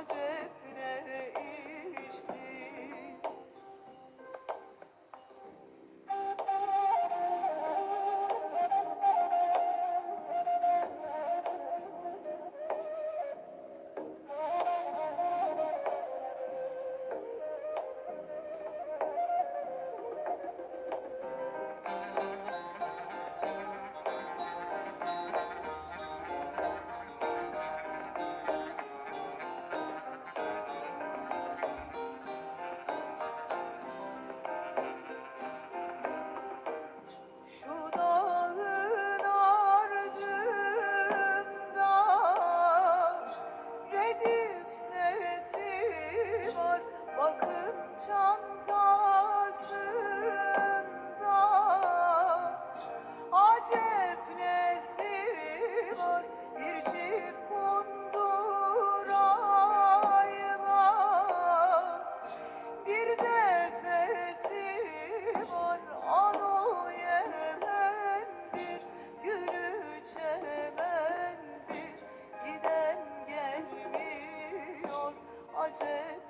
gelmiyor, bakın çantasında acep var bir çift kundurayla bir defesi var anu Yemen'dir Giden gelmiyor acep